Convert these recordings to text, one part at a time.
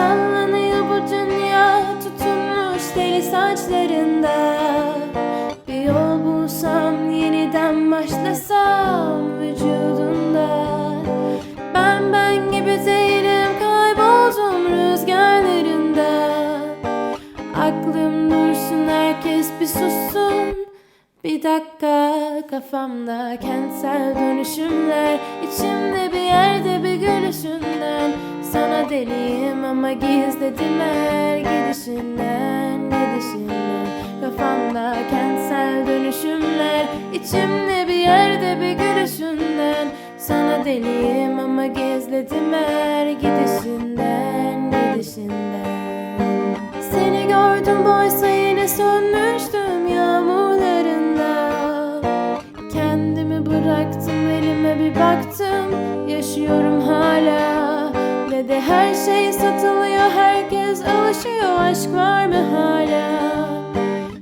Sallanıyor bu dünya tutunmuş deli saçlarında. Bir yol bulsam yeniden başlasam vücudunda. Ben ben gibi değilim kayboldum rüzgarlarında. Aklım dursun herkes bir sussun. Bir dakika kafamda kentsel dönüşümler. İçimde bir yerde deliyim ama gizledim her gidişinden Gidişinden. Kafamda kentsel dönüşümler içimde bir yerde bir gülüşünden. Sana deliyim ama gizledim her gidişinden Gidişinden. Seni gördüm oysa yine sönmüştüm yağmurlarında. Kendimi bıraktım elime bir baktım. Yaşıyorum hala Ve de her şey satılıyor herkes alışıyor Aşk var mı hala?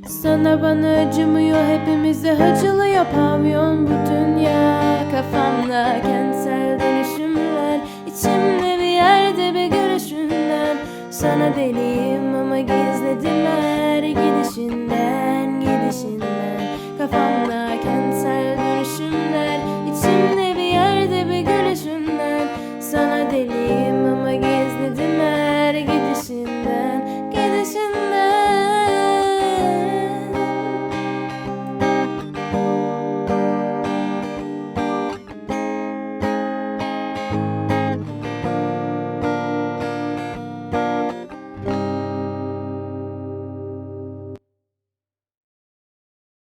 Sana bana acımıyor hepimize acılıyor Pavyon bu dünya Kafamda kentsel dönüşümler içimde bir yerde bir görüşünden Sana deliyim ama gidişinden